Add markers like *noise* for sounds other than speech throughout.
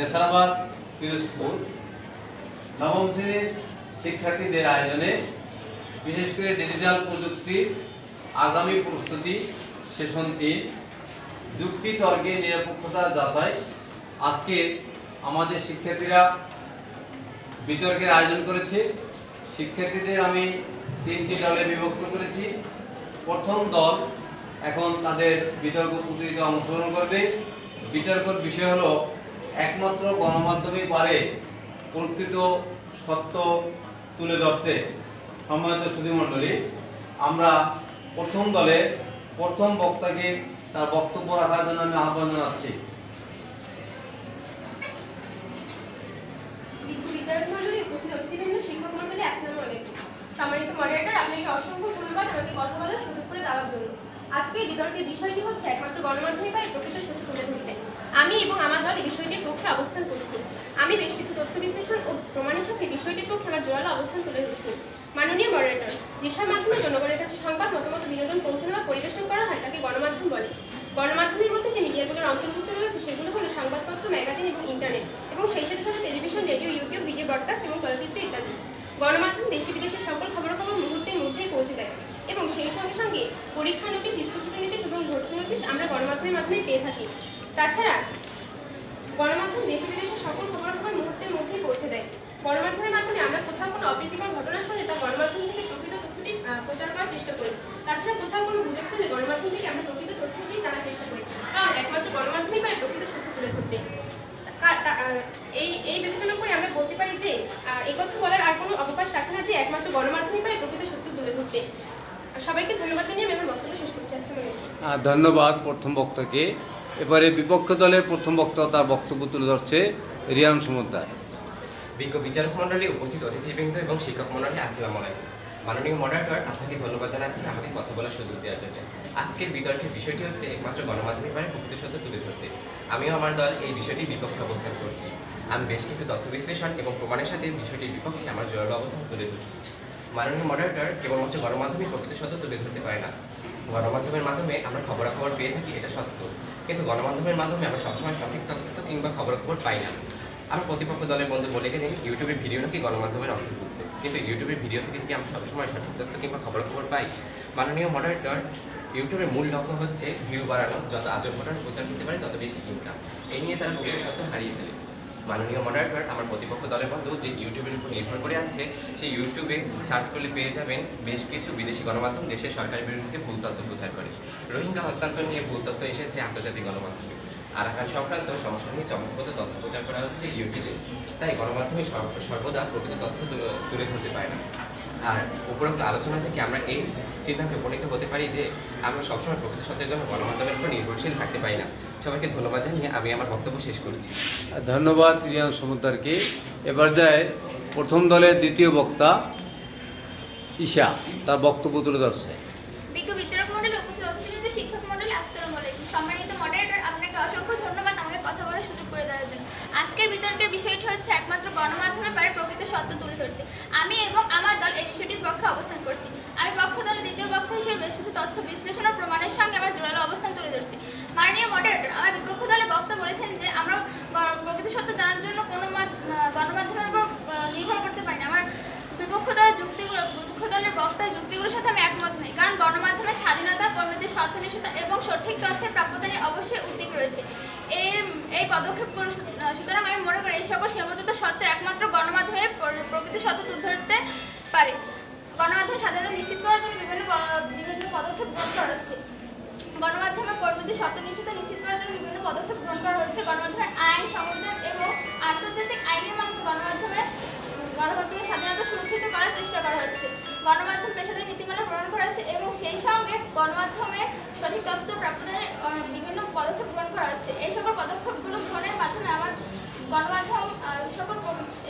নেসারাবাদ পিরোজপুর নবম শ্রেণির শিক্ষার্থীদের আয়োজনে বিশেষ করে ডিজিটাল প্রযুক্তির আগামী প্রস্তুতি, সেশন তিন যুক্তি তর্কে নিরপেক্ষতা যাচাই, আজকে আমাদের শিক্ষার্থীরা বিতর্কের আয়োজন করেছে। শিক্ষার্থীদের আমি তিনটি দলে বিভক্ত করেছি। প্রথম দল এখন তাদের বিতর্ক প্রতিযোগিতা অংশগ্রহণ করবে। বিতর্কের বিষয় হলো একমাত্র গণমাধ্যমে পারে প্রকৃত সত্য তুলে ধরতে। সম্মানিত সুধীমণ্ডলী, আমরা প্রথম দলে প্রথম বক্তাকে তার বক্তব্য রাখার জন্য আমি আহ্বান জানাচ্ছি। আমি এবং আমার দল এই অবস্থান করছি। আমি বেশ কিছু তথ্য বিশ্লেষণ ও প্রমাণের সাথে বিষয়টির পক্ষে আমার জোরালো অবস্থান তুলে ধরছি। মাননীয় মডারেটর যেসব মাধ্যমে জনগণের কাছে সংবাদ, মতামত বিনোদন পৌঁছানো বা পরিবেশন করা হয় তাকে গণমাধ্যম বলে। গণমাধ্যমের মধ্যে যে মিডিয়াগুলোর অন্তর্ভুক্ত রয়েছে, সেগুলো হলো সংবাদপত্র, ম্যাগাজিন এবং ইন্টারনেট এবং সেই সাথে সাথে television, radio, YouTube, video broadcast এবং চলচ্চিত্র ইত্যাদি। গণমাধ্যম দেশে বিদেশের সকল খবরাখবর মুহূর্তের মধ্যেই পৌঁছে দেয় এবং সেই সঙ্গে সঙ্গে পরীক্ষা নোটিশ, স্কুল ছুটি নোটিশ এবং ভর্তি নোটিশ আমরা গণমাধ্যমের মাধ্যমে পেয়ে থাকি। তাছাড়া গণমাধ্যম দেশে বিদেশের সকল খবরাখবর মুহূর্তের মধ্যেই পৌঁছে দেয় গণমাধ্যমের মাধ্যমে আমরা কোথাও কোনো অপ্রীতিকর ঘটনা শুনে তা গণমাধ্যম থেকে প্রকৃত তথ্যটি প্রচার করার চেষ্টা করি। তাছাড়া কোথাও কোনো গুজব শুনলে গণমাধ্যম থেকে আমরা প্রকৃত তথ্যটি জানার চেষ্টা করি। কারণ একমাত্র গণমাধ্যমই পারে প্রকৃত সত্য তুলে ধরতে। এই এই বিবেচনা করে আমরা বলতে পারি যে আহ, এই কথা বলার আর কোনো অবকাশ রাখে না যে একমাত্র গণমাধ্যমই পারে প্রকৃত সত্য তুলে ধরতে। সবাইকে ধন্যবাদ জানিয়ে আমি আমার বক্তব্য শেষ করছি। ধন্যবাদ প্রথম বক্তাকে। এবারে বিপক্ষ দলের প্রথম বক্তা তার বক্তব্য তুলে ধরছে রিয়ান সমুদ্দার। বিজ্ঞ বিচারক মণ্ডলী উপস্থিত, অতিথিবৃন্দ এবং শিক্ষক মণ্ডলী, আসসালামু আলাইকুম। মাননীয় মডারেটর আপনাকে ধন্যবাদ জানাচ্ছি আমাকে কথা বলার সুযোগ দেওয়ার জন্য। আজকের বিতর্কের বিষয়টি হচ্ছে একমাত্র গণমাধ্যমের পারে প্রকৃত সত্য তুলে ধরতে। আমিও আমার দল এই বিষয়টির বিপক্ষে অবস্থান করছি। আমি বেশ কিছু তথ্য বিশ্লেষণ এবং প্রমাণের সাথে বিষয়টির বিপক্ষে আমার জোরালো অবস্থান তুলে ধরছি। মাননীয় মডারেটর কেবলমাত্র গণমাধ্যমে প্রকৃত সত্য তুলে ধরতে পারে না। গণমাধ্যমের মাধ্যমে আমরা খবরাখবর পেয়ে থাকি, এটা সত্য। কিন্তু গণমাধ্যমের মাধ্যমে আমরা সবসময় সঠিক তথ্য কিংবা খবরাখবর পাই না। আমার প্রতিপক্ষ দলের বন্ধু বলে গেলেন ইউটিউবের ভিডিও নাকি গণমাধ্যমের অন্তর্ভুক্ত। কিন্তু ইউটিউবের ভিডিও থেকে কি আমরা সবসময় সঠিক তথ্য কিংবা খবর খবর পাই? মাননীয় মডারেটর ইউটিউবের মূল লক্ষ্য হচ্ছে ভিউ বাড়ানো। যত আজব ঘটনা, প্রচার করতে পারে, তত বেশি ইনকাম এই নিয়ে তারা প্রকৃত সত্য হারিয়ে ফেলে। মাননীয় মডারেটর আমার প্রতিপক্ষ দলের বন্ধু যে ইউটিউবের উপর নির্ভর করে আছে সেই ইউটিউবে সার্চ করলে পেয়ে যাবেন বেশ কিছু বিদেশি গণমাধ্যম, দেশের সরকারের বিরুদ্ধে ভুল তথ্য প্রচার করে। রোহিঙ্গা হস্তান্তর নিয়ে ভুল তথ্য এসেছে আন্তর্জাতিক গণমাধ্যমে। আরাকান সংক্রান্ত সমস্যা নিয়ে চমকপ্রদ তথ্য প্রচার করা হচ্ছে ইউটিউবে। তাই গণমাধ্যমে সর্বদা প্রকৃত তথ্য তুলে- ধরতে পারে না। আর উপরোক্ত আলোচনা থেকে আমরা এই সিদ্ধান্তে উপনীত হতে পারি যে আমরা সবসময় প্রকৃত সত্যের জন্য গণমাধ্যমের উপর নির্ভরশীল থাকতে পারি না। সবাইকে ধন্যবাদ জানিয়ে আমি আমার বক্তব্য শেষ করছি। ধন্যবাদ রিয়ান সমুদ্দারকে। এবার যায় প্রথম দলের দ্বিতীয় বক্তা ঈশা। তার বক্তব্য তুলে ধরছে বিজ্ঞ বিচারক মণ্ডলী উপস্থিত অতিথিবৃন্দ শিক্ষক মণ্ডলী আসসালামু আলাইকুম সম্মানিত মডারেটর আপনাকে অসংখ্য ধন্যবাদ আমাকে কথা বলার সুযোগ করে দেওয়ার জন্য আজকের বিষয়টি হচ্ছে একমাত্র গণমাধ্যমে পারে প্রকৃত সত্য তুলে ধরতে। আমি এবং আমার দল এই বিষয়টির পক্ষে অবস্থান করছি। আমি পক্ষ দলের দ্বিতীয় পক্ষ হিসেবে বেশ কিছু তথ্য বিশ্লেষণ ও প্রমাণের সঙ্গে আমার জোরালো অবস্থান তুলে ধরছি। মাননীয় মডারেটর আমার বিপক্ষ দলের বক্তা বলেছেন যে, আমরা প্রকৃত সত্য জানার জন্য কোনো মাধ- গণমাধ্যমের উপর নির্ভর করতে পারি না। আমার বিপক্ষ দলের যুক্তিগুলো বিপক্ষ দলের বক্তার যুক্তিগুলোর সাথে আমি একমত নই। কারণ গণমাধ্যমের স্বাধীনতা কর্মীদের স্বার্থনিষ্ঠতা এবং সঠিক তথ্যের প্রাপ্যতা নিয়ে অবশ্যই উদ্বেগ রয়েছে। এর এই আহ, সুতরাং আমি মনে করি এই সকল সীমাবদ্ধতা সত্ত্বেও একমাত্র গণমাধ্যমে প্র- প্রকৃত সত্য তুলে ধরতে পারে। গণমাধ্যমের স্বাধীনতা নিশ্চিত করার জন্য বিভিন্ন বিভিন্ন পদক্ষেপ গ্রহণ করা হচ্ছে। গণমাধ্যমের কর্মীদের সত্যনিষ্ঠতা নিশ্চিত করার জন্য বিভিন্ন পদক্ষেপ গ্রহণ করা হচ্ছে। গণমাধ্যমের আইন সংবিধান এবং আন্তর্জাতিক আইনের মাধ্যমে গণমাধ্যমের গণমাধ্যমের স্বাধীনতা সুরক্ষিত করার চেষ্টা করা হচ্ছে। গণমাধ্যম পেশাদার নীতিমালা প্রণয়ন করা হচ্ছে এবং সেই সঙ্গে গণমাধ্যমের সঠিক তথ্য প্রাপ্যতার বিভিন্ন পদক্ষেপ গ্রহণ করা হচ্ছে এই সকল পদক্ষেপগুলো গ্রহণের মাধ্যমে আমার গণমাধ্যম সকল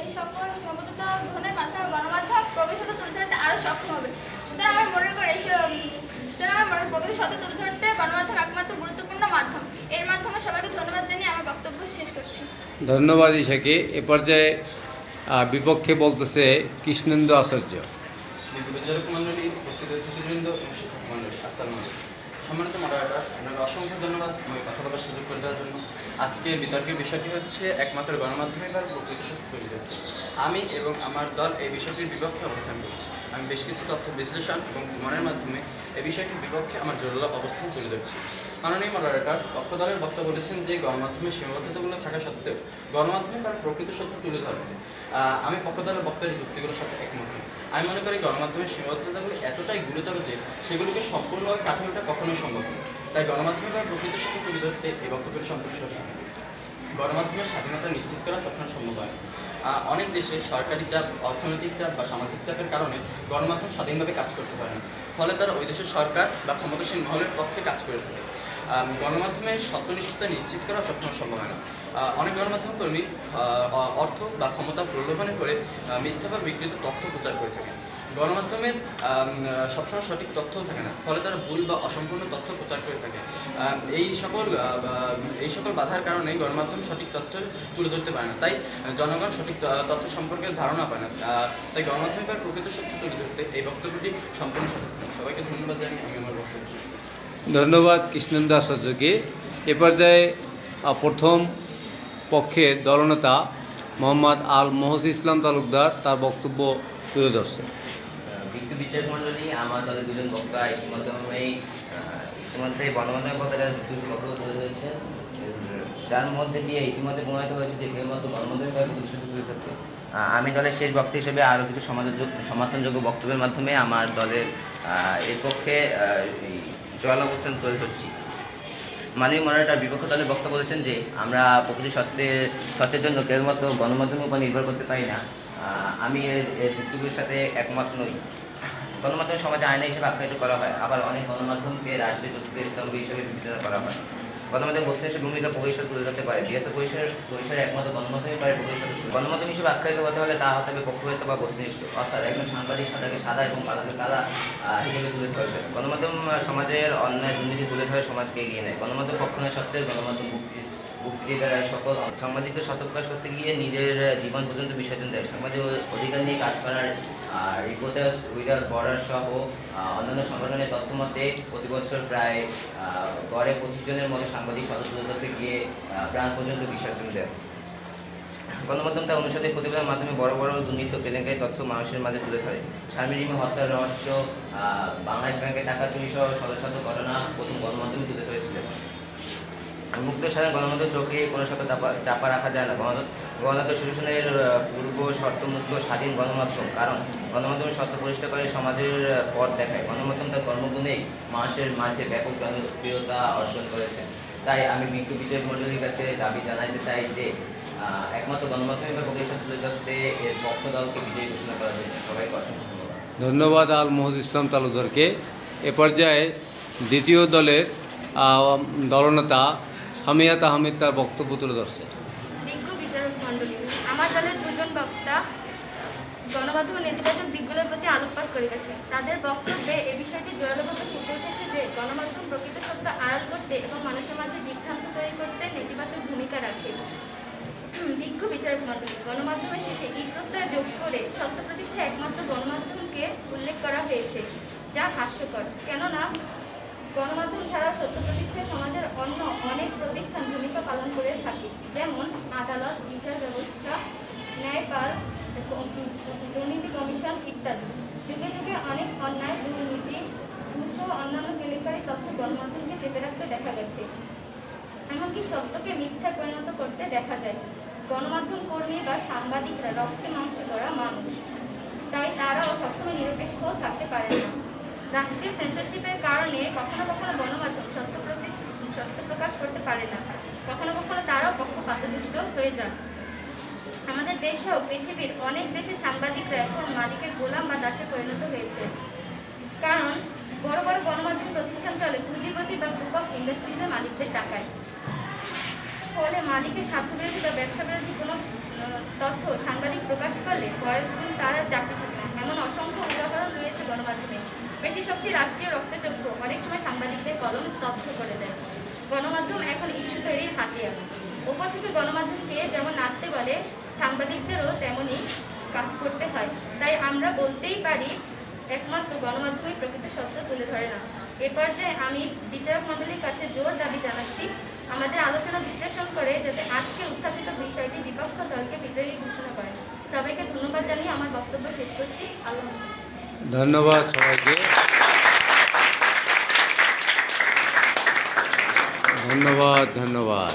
এই সকল সীমাবদ্ধতা গ্রহণের মাধ্যমে গণমাধ্যম প্রবেশতা তুলে ধরতে আরও সক্ষম হবে। সুতরাং আমি মনে করি এই সুতরাং আমার প্রকৃত সত্য তুলে ধরতে গণমাধ্যম একমাত্র গুরুত্বপূর্ণ মাধ্যম। এর মাধ্যমে সবাইকে ধন্যবাদ জানিয়ে আমার বক্তব্য শেষ করছি। ধন্যবাদ ঈশাকে। এ পর্যায়ে বিপক্ষে বলতেছে কৃষ্ণেন্দু আচার্য। সম্মানিত মডারেটর আপনাকে অসংখ্য ধন্যবাদ আমি কথা বলার সুযোগ করে দেওয়ার জন্য। আজকে বিতর্কের বিষয়টি হচ্ছে একমাত্র গণমাধ্যমে বা প্রকৃত আমি এবং আমার দল এই বিষয়টির বিপক্ষে অবস্থান করছি। আমি বেশ কিছু তথ্য বিশ্লেষণ এবং প্রমাণের মাধ্যমে এই বিষয়টির বিপক্ষে আমার জোরালো অবস্থান তুলে ধরছি। মাননীয় মডারেটর পক্ষ দলের বক্তা বলেছেন যে গণমাধ্যমের সীমাবদ্ধতাগুলো থাকা সত্ত্বেও গণমাধ্যমে তার প্রকৃত সত্য তুলে ধরবে। আমি পক্ষ দলের বক্তার যুক্তিগুলোর সাথে একমত। আমি মনে করি গণমাধ্যমের সীমাবদ্ধতাগুলো এতটাই গুরুতর যে সেগুলোকে সম্পূর্ণভাবে কাটিয়ে ওঠা কখনোই সম্ভব নয়। তাই গণমাধ্যমে তার প্রকৃত সত্য তুলে ধরতে এই বক্তব্যের সম্পূর্ণ সঠিক গণমাধ্যমের স্বাধীনতা নিশ্চিত করা সবসময় সম্ভব হয় অনেক দেশে সরকারি চাপ, অর্থনৈতিক চাপ বা সামাজিক চাপের কারণে গণমাধ্যম স্বাধীনভাবে কাজ করতে পারে না। ফলে তারা ওই দেশের সরকার বা ক্ষমতাসীন মহলের পক্ষে কাজ করে থাকে। গণমাধ্যমের সত্যনিষ্ঠতা নিশ্চিত করা সবসময় সম্ভব হয় না। অনেক গণমাধ্যম কর্মী অর্থ বা ক্ষমতা প্রলোভনে করে মিথ্যা বা বিকৃত তথ্য প্রচার করে থাকে। গণমাধ্যমের সবসময় সঠিক তথ্যও থাকে না। ফলে তারা ভুল বা অসম্পূর্ণ তথ্য প্রচার করে থাকে। এই সকল এই সকল বাধার কারণে গণমাধ্যম সঠিক তথ্য তুলে ধরতে পারে না। তাই জনগণ সঠিক তথ্য সম্পর্কে ধারণা পায় না। তাই গণমাধ্যমে পায় প্রকৃত সত্য তুলে ধরতে এই বক্তব্যটি সম্পূর্ণ সঠিক। সবাইকে ধন্যবাদ জানিয়ে আমি আমার বক্তব্য। ধন্যবাদ কৃষ্ণেন্দু আচার্যকে। এ পর্যায়ে প্রথম পক্ষের দলনেতা মোহাম্মদ আল মহসি ইসলাম তালুকদার তার বক্তব্য তুলে ধরছে বিচারক মণ্ডলী আমার দলের দুজন বক্তা ইতিমধ্যেই আহ, ইতিমধ্যেই গণমাধ্যমের পতাকা যুক্তি বক্তব্য তুলে ধরেছে। যার মধ্যে দিয়ে ইতিমধ্যে প্রমাণিত হয়েছে যে কেবলমাত্র গণমাধ্যমের কাছে প্রতিষ্ঠিত আমি দলের শেষ বক্তা হিসেবে আরও কিছু সমর্থনযোগ্য বক্তব্যের মাধ্যমে আমার দলের এর পক্ষে জল অবস্থান তুলে ধরছি। মাননীয় মডারেটার বিপক্ষ দলের বক্তা বলেছেন যে আমরা প্রকৃত সত্যের সত্যের জন্য কেবলমাত্র গণমাধ্যমের উপর নির্ভর করতে পারি না। আমি এর যুক্তিগুলির সাথে একমত নই। গণমাধ্যম সমাজে আয়না হিসেবে আখ্যায়িত করা হয়, আবার অনেক গণমাধ্যমকে রাষ্ট্রীয় যুক্তির স্তম্ভ হিসেবে বিবেচনা করা হয়। গণমাধ্যম হিসেবে ভূমিকা পরিষদ তুলে ধরতে পারে। যেহেতু পরিসর, পরিসরে একমাত্র গণমাধ্যমই পারে পরিষদ গণমাধ্যম হিসেবে আখ্যায়িত হতে হলে তা হতে হবে পক্ষপাত বা বস্তুনিষ্ঠ। অর্থাৎ একজন সাংবাদিক সাদাকে সাদা এবং কালাকে কালা হিসেবে তুলে ধরবে গণমাধ্যম সমাজের অন্যায় দুর্নীতি তুলে ধরে সমাজকে এগিয়ে নেয়। গণমাধ্যম পক্ষ নয় সত্ত্বেও গণমাধ্যম মুক্তি দ্বারা সকল সাংবাদিকদের সত্য প্রকাশ করতে গিয়ে নিজের জীবন পর্যন্ত বিসর্জন দেয়। সামাজিক অধিকার নিয়ে কাজ করার রিপোর্টার্স উইদার বর্ডার সহ অন্যান্য সংগঠনের তথ্য মতে প্রতি বছর প্রায় গড়ে পঁচিশ জনের মতো সাংবাদিক সদস্য করতে গিয়ে প্রাণ পর্যন্ত বিসর্জন দেয়। গণমাধ্যম তার অনুসারে প্রতিবেদনের মাধ্যমে বড় বড় দুর্নীতি কেলেঙ্কারি তথ্য মানুষের মাঝে তুলে ধরে। শারমিন হত্যার রহস্য বাংলাদেশ ব্যাংকের টাকা চুরি সহ শত শত ঘটনা প্রথম গণমাধ্যমে মুক্ত সাধারণ গণমাধ্যম চোখে কোনো সাথে চাপা রাখা যায় না। গণতন্ত্র গণতন্ত্র আহ, পূর্ব শর্তমুক্ত স্বাধীন গণমাধ্যম। কারণ গণমাধ্যম শর্ত পরিষ্কার করে সমাজের পথ দেখায়। গণমাধ্যম তার কর্মগুণেই মানুষের মাঝে ব্যাপক জনপ্রিয়তা অর্জন করেছে। তাই আমি বিজ্ঞ বিজয় মণ্ডলীর কাছে দাবি জানাইতে চাই যে একমাত্র গণমাধ্যমে বা প্রতিষ্ঠা তুলে এর পক্ষ দলকে বিজয়ী ঘোষণা করা হয়েছে সবাইকে অসংখ্য ধন্যবাদ। ধন্যবাদ আল মহসি ইসলাম তালুকদারকে। এ পর্যায়ে দ্বিতীয় দলের দলনেতা সামিয়াত আহমেদ তার বক্তব্য তুলে ধরছে। আমার দলের দুজন বক্তা নেতিবাচক দিকগুলোর প্রতি আলোকপাত তাদের বক্তব্যে এ বিষয়টি ফুটে উঠেছে যে, গণমাধ্যম প্রকৃত করতে এবং মানুষের মাঝে তৈরি করতে নেতিবাচক ভূমিকা রাখে। *clears throat* গণমাধ্যমের শেষে যোগ করে একমাত্র গণমাধ্যমকে উল্লেখ করা হয়েছে, যা হাস্যকর। কেননা প্রতিষ্ঠায় সমাজের অন্য অনেক প্রতিষ্ঠান ভূমিকা পালন করে থাকে, যেমন আদালত, বিচার ব্যবস্থা, ন্যায়পাল, দুর্নীতি কমিশন ইত্যাদি। যুগে যুগে অনেক অন্যায়, দুর্নীতি ঘুষসহ অন্যান্য কেলেঙ্কারি তথ্য গণমাধ্যমকে চেপে রাখতে দেখা গেছে। এমনকি সত্যকে মিথ্যা পরিণত করতে দেখা যায়। গণমাধ্যম কর্মী বা সাংবাদিকরা রক্তে মাংসে করা মানুষ। তাই তারাও সবসময় নিরপেক্ষ থাকতে পারে না। রাষ্ট্রীয় সেন্সরশিপের কারণে কখনো কখনো গণমাধ্যম সত্য সত্য প্রকাশ করতে পারে না। কখনো কখনো তারাও পক্ষপাতদুষ্ট হয়ে যান। আমাদের দেশেও পৃথিবীর অনেক দেশের সাংবাদিকরা এখন মালিকের গোলাম বা দাসে পরিণত হয়েছে। কারণ বড় বড় গণমাধ্যম প্রতিষ্ঠান চলে পুঁজিপতি বা গ্রুপ ইন্ডাস্ট্রিজের মালিকদের টাকায়। ফলে মালিকের স্বার্থবিরোধী বা ব্যবসা বিরোধী কোনো তথ্য সাংবাদিক প্রকাশ করলে দিন তারা চাকরি থাকে। এমন অসংখ্য উদাহরণ রয়েছে গণমাধ্যমে বেশি শক্তি রাষ্ট্রীয় রক্তচক্ষু। অনেক সময় সাংবাদিকদের কলম স্তব্ধ করে দেয়। গণমাধ্যম এখন ইস্যু তৈরির হাতিয়ার। ওপর থেকে গণমাধ্যমকে যেমন নাচতে বলে, সাংবাদিকদেরও তেমনই কাজ করতে হয়। তাই আমরা বলতেই পারি, একমাত্র গণমাধ্যমই প্রকৃত সত্য তুলে ধরে না। এ পর্যায়ে আমি বিচারক মণ্ডলীর কাছে জোর দাবি জানাচ্ছি, আমাদের আলোচনা বিশ্লেষণ করে যাতে আজকে উত্থাপিত বিষয়টি বিপক্ষ দলকে বিজয়ী ঘোষণা করে। সবাইকে ধন্যবাদ জানিয়ে আমার বক্তব্য শেষ করছি। আল্লাহ ধন্যবাদ সবাইকে। ধন্যবাদ ধন্যবাদ